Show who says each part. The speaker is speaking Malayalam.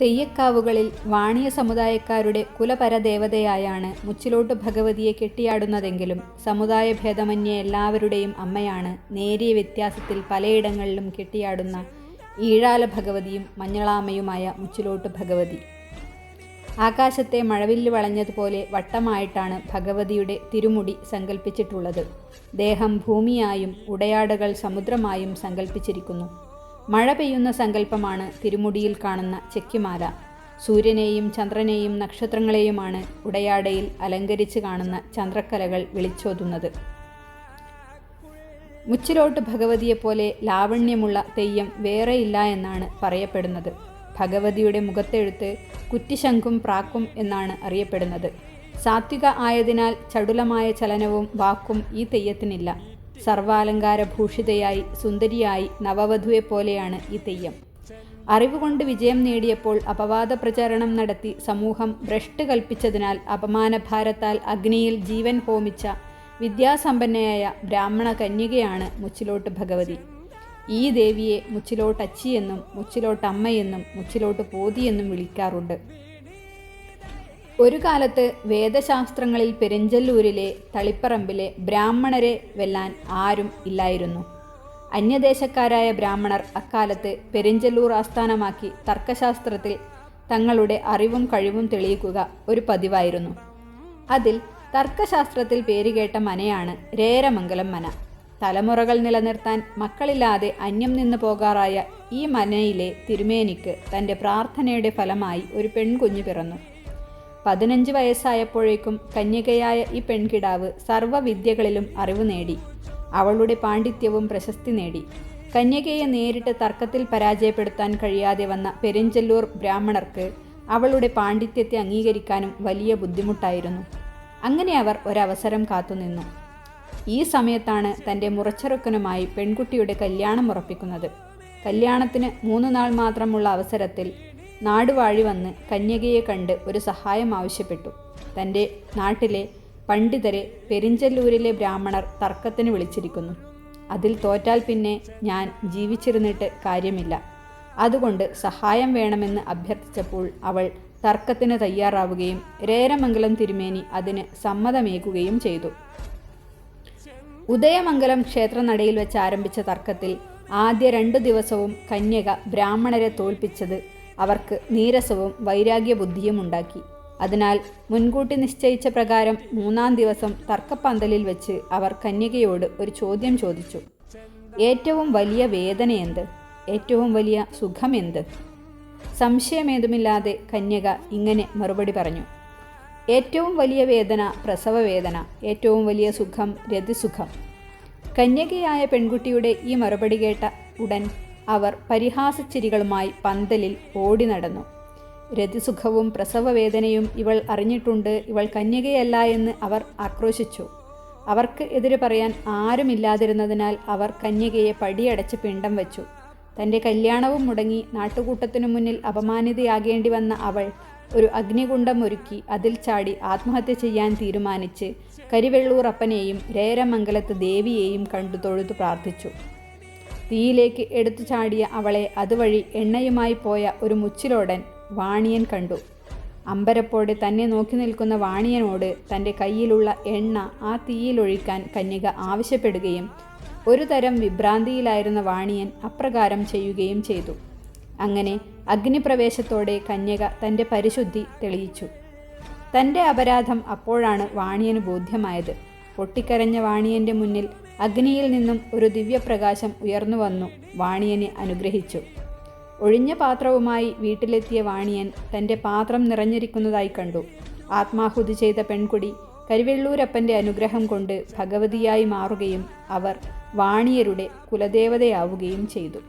Speaker 1: തെയ്യക്കാവുകളിൽ വാണിയ സമുദായക്കാരുടെ കുലപരദേവതയായാണ് മുച്ചിലോട്ട് ഭഗവതിയെ കെട്ടിയാടുന്നതെങ്കിലും സമുദായ ഭേദമന്യേ എല്ലാവരുടെയും അമ്മയാണ് നേരിയ വ്യത്യാസത്തിൽ പലയിടങ്ങളിലും കെട്ടിയാടുന്ന ഈഴാല ഭഗവതിയും മഞ്ഞളാമയുമായ മുച്ചിലോട്ട് ഭഗവതി. ആകാശത്തെ മഴവില്ല് വളഞ്ഞതുപോലെ വട്ടമായിട്ടാണ് ഭഗവതിയുടെ തിരുമുടി സങ്കല്പിച്ചിട്ടുള്ളത് ദേഹം ഭൂമിയായും ഉടയാടകൾ സമുദ്രമായും സങ്കല്പിച്ചിരിക്കുന്നു മഴ പെയ്യുന്ന സങ്കല്പമാണ് തിരുമുടിയിൽ കാണുന്ന ചെക്കിമാല. സൂര്യനെയും ചന്ദ്രനെയും നക്ഷത്രങ്ങളെയുമാണ് ഉടയാടയിൽ അലങ്കരിച്ച് കാണുന്ന ചന്ദ്രക്കലകൾ വിളിച്ചോതുന്നത്. മുച്ചിലോട്ട് ഭഗവതിയെപ്പോലെ ലാവണ്യമുള്ള തെയ്യം വേറെയില്ല എന്നാണ് പറയപ്പെടുന്നത്. ഭഗവതിയുടെ മുഖത്തെഴുത്ത് കുറ്റിശംഖും പ്രാക്കും എന്നാണ് അറിയപ്പെടുന്നത്. സാത്വിക ആയതിനാൽ ചടുലമായ ചലനവും വാക്കും ഈ തെയ്യത്തിനില്ല. സർവാലങ്കാരഭൂഷിതയായി സുന്ദരിയായി നവവധുവെപ്പോലെയാണ് ഈ തെയ്യം. അറിവുകൊണ്ട് വിജയം നേടിയപ്പോൾ അപവാദ പ്രചാരണം നടത്തി സമൂഹം ഭ്രഷ്ട് കൽപ്പിച്ചതിനാൽ അപമാനഭാരത്താൽ അഗ്നിയിൽ ജീവൻ ഹോമിച്ച വിദ്യാസമ്പന്നയായ ബ്രാഹ്മണ കന്യകയാണ് മുച്ചിലോട്ട് ഭഗവതി. ഈ ദേവിയെ മുച്ചിലോട്ടച്ചിയെന്നും മുച്ചിലോട്ടമ്മയെന്നും മുച്ചിലോട്ട് പോതിയെന്നും വിളിക്കാറുണ്ട്. ഒരു കാലത്ത് വേദശാസ്ത്രങ്ങളിൽ പെരിഞ്ചല്ലൂരിലെ തളിപ്പറമ്പിലെ ബ്രാഹ്മണരെ വെല്ലാൻ ആരും ഇല്ലായിരുന്നു. അന്യദേശക്കാരായ ബ്രാഹ്മണർ അക്കാലത്ത് പെരിഞ്ചല്ലൂർ ആസ്ഥാനമാക്കി തർക്കശാസ്ത്രത്തിൽ തങ്ങളുടെ അറിവും കഴിവും തെളിയിക്കുക ഒരു പതിവായിരുന്നു. അതിൽ തർക്കശാസ്ത്രത്തിൽ പേരുകേട്ട മനയാണ് രേരമംഗലം മന. തലമുറകൾ നിലനിർത്താൻ മക്കളില്ലാതെ അന്യം നിന്ന് പോകാറായ ഈ മനയിലെ തിരുമേനിക്ക് തന്റെ പ്രാർത്ഥനയുടെ ഫലമായി ഒരു പെൺകുഞ്ഞ് പിറന്നു. പതിനഞ്ച് വയസ്സായപ്പോഴേക്കും കന്യകയായ ഈ പെൺകിടാവ് സർവവിദ്യകളിലും അറിവ് നേടി. അവളുടെ പാണ്ഡിത്യവും പ്രശസ്തി നേടി. കന്യകയെ നേരിട്ട് തർക്കത്തിൽ പരാജയപ്പെടുത്താൻ കഴിയാതെ വന്ന പെരിഞ്ചല്ലൂർ ബ്രാഹ്മണർക്ക് അവളുടെ പാണ്ഡിത്യത്തെ അംഗീകരിക്കാനും വലിയ ബുദ്ധിമുട്ടായിരുന്നു. അങ്ങനെ അവർ ഒരവസരം കാത്തുനിന്നു. ഈ സമയത്താണ് തന്റെ മുറച്ചെറുക്കനുമായി പെൺകുട്ടിയുടെ കല്യാണം ഉറപ്പിക്കുന്നത്. കല്യാണത്തിന് മൂന്ന് നാൾ മാത്രമുള്ള അവസരത്തിൽ നാടുവാഴി വന്ന് കന്യകയെ കണ്ട് ഒരു സഹായം ആവശ്യപ്പെട്ടു. തന്റെ നാട്ടിലെ പണ്ഡിതരെ പെരിഞ്ചല്ലൂരിലെ ബ്രാഹ്മണർ തർക്കത്തിന് വിളിച്ചിരിക്കുന്നു. അതിൽ തോറ്റാൽ പിന്നെ ഞാൻ ജീവിച്ചിരുന്നിട്ട് കാര്യമില്ല. അതുകൊണ്ട് സഹായം വേണമെന്ന് അഭ്യർത്ഥിച്ചപ്പോൾ അവൾ തർക്കത്തിന് തയ്യാറാവുകയും രേരമംഗലം തിരുമേനി അതിന് സമ്മതമേകുകയും ചെയ്തു. ഉദയമംഗലം ക്ഷേത്രനടയിൽ വെച്ച് ആരംഭിച്ച തർക്കത്തിൽ ആദ്യ രണ്ടു ദിവസവും കന്യക ബ്രാഹ്മണരെ തോൽപ്പിച്ചത് അവർക്ക് നീരസവും വൈരാഗ്യബുദ്ധിയും ഉണ്ടാക്കി. അതിനാൽ മുൻകൂട്ടി നിശ്ചയിച്ച പ്രകാരം മൂന്നാം ദിവസം തർക്കപ്പന്തലിൽ വെച്ച് അവർ കന്യകയോട് ഒരു ചോദ്യം ചോദിച്ചു. ഏറ്റവും വലിയ വേദന എന്ത്? ഏറ്റവും വലിയ സുഖം എന്ത്? സംശയമേതുമില്ലാതെ കന്യക ഇങ്ങനെ മറുപടി പറഞ്ഞു. ഏറ്റവും വലിയ വേദന പ്രസവവേദന ഏറ്റവും വലിയ സുഖം രതിസുഖം. കന്യകയായ പെൺകുട്ടിയുടെ ഈ മറുപടി കേട്ട ഉടൻ അവർ പരിഹാസച്ചിരികളുമായി പന്തലിൽ ഓടി നടന്നു രതിസുഖവും പ്രസവവേദനയും ഇവൾ അറിഞ്ഞിട്ടുണ്ട്. ഇവൾ കന്യകയല്ല എന്ന് അവർ ആക്രോശിച്ചു. അവർക്ക് എതിര് പറയാൻ ആരുമില്ലാതിരുന്നതിനാൽ അവർ കന്യകയെ പടിയടച്ച് പിണ്ടം വച്ചു. തന്റെ കല്യാണവും മുടങ്ങി നാട്ടുകൂട്ടത്തിനു മുന്നിൽ അപമാനിതയാകേണ്ടി വന്ന അവൾ ഒരു അഗ്നികുണ്ഡം ഒരുക്കി അതിൽ ചാടി ആത്മഹത്യ ചെയ്യാൻ തീരുമാനിച്ച് കരിവെള്ളൂർ അപ്പനെയും രേരമംഗലത്ത് ദേവിയെയും കണ്ടു തൊഴുതു പ്രാർത്ഥിച്ചു. തീയിലേക്ക് എടുത്തു ചാടിയ അവളെ അതുവഴി എണ്ണയുമായി പോയ ഒരു മുച്ചിലോടൻ വാണിയൻ കണ്ടു. അമ്പരപ്പോടെ തന്നെ നോക്കി നിൽക്കുന്ന വാണിയനോട് തന്റെ കയ്യിലുള്ള എണ്ണ ആ തീയിലൊഴിക്കാൻ കന്യക ആവശ്യപ്പെടുകയും ഒരു തരം വിഭ്രാന്തിയിലായിരുന്ന വാണിയൻ അപ്രകാരം ചെയ്യുകയും ചെയ്തു. അങ്ങനെ അഗ്നിപ്രവേശത്തോടെ കന്യക തന്റെ പരിശുദ്ധി തെളിയിച്ചു. തന്റെ അപരാധം അപ്പോഴാണ് വാണിയന് ബോധ്യമായത്. പൊട്ടിക്കരഞ്ഞ വാണിയന്റെ മുന്നിൽ അഗ്നിയിൽ നിന്നും ഒരു ദിവ്യപ്രകാശം ഉയർന്നു വന്നു വാണിയനെ അനുഗ്രഹിച്ചു. ഒഴിഞ്ഞ പാത്രവുമായി വീട്ടിലെത്തിയ വാണിയൻ തന്റെ പാത്രം നിറഞ്ഞിരിക്കുന്നതായി കണ്ടു. ആത്മാഹുതി ചെയ്ത പെൺകുടി കരിവെള്ളൂരപ്പന്റെ അനുഗ്രഹം കൊണ്ട് ഭഗവതിയായി മാറുകയും അവർ വാണിയരുടെ കുലദേവതയാവുകയും ചെയ്തു.